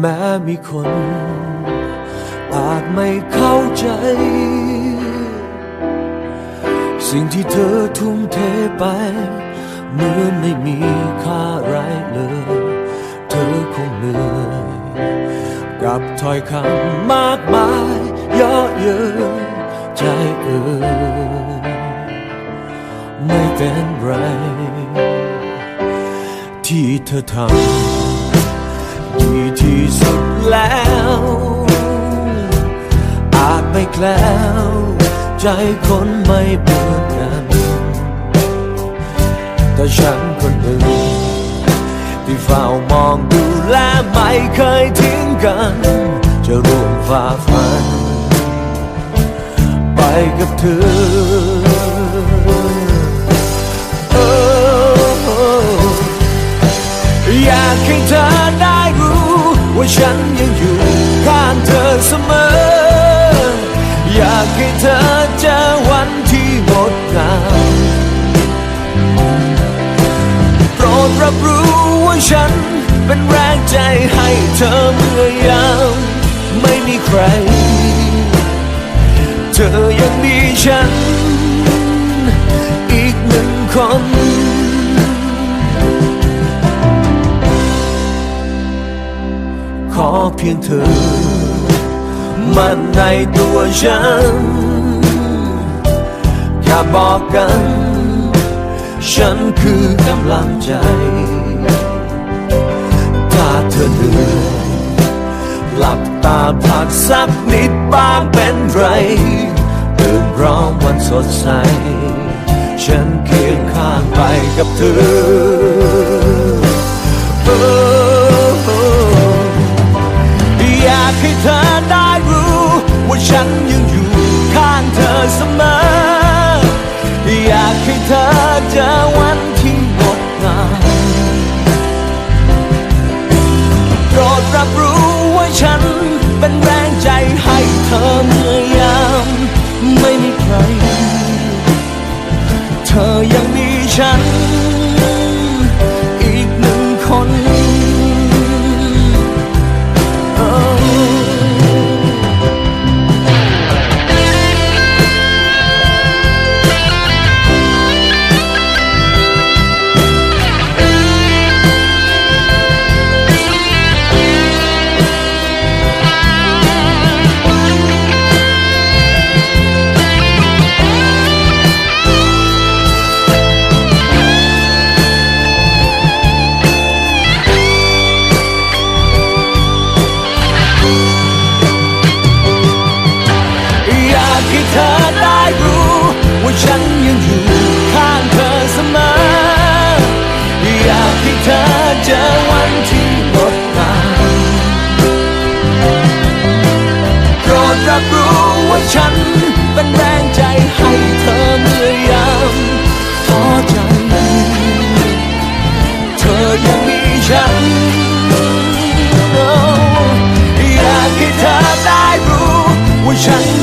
แม้มีคนอาจไม่เข้าใจ สิ่งที่เธอทุ่มเทไปเหมือนไม่มีค่าไรเลย เธอคงเหนื่อยกับถ้อยคำมากมายเยอะเย้ยใจเอ่ยไม่เป็นไร ที่เธอทำ แล้ว ใจคนไม่เหมือนกันแต่ฉันคนหนึ่งที่เฝ้ามองดูแลไม่เคยทิ้งกัน จะร่วมฝ่าฟัน ไปกับเธออยากให้เธอได้รู้ ว่าฉันยังอยู่ข้างเธอเสมอ รับรู้ว่าฉันเป็นแรงใจให้เธอเมื่อยามไม่มีใคร เธอยังมีฉัน อีกหนึ่งคนขอเพียงเธอ มันในตัวฉันแค่บอกกัน ฉันคือกำลังใจ ถ้าเธอเหนื่อยหลับตาพักสักนิดบ้างเป็นไรตื่นร้อมวันสดใส ฉันเคียงข้างไปกับเธออยากให้เธอได้รู้ ว่าฉันยังอยู่ข้างเธอเสมอ อเจอวันที่หมดงามโปรดรับรู้ว่าฉันเป็นแร ฉัน เป็นแรงใจให้เธอเมื่อยามท้อใจเธอยังมีฉัน อยากให้เธอได้รู้ว่าฉัน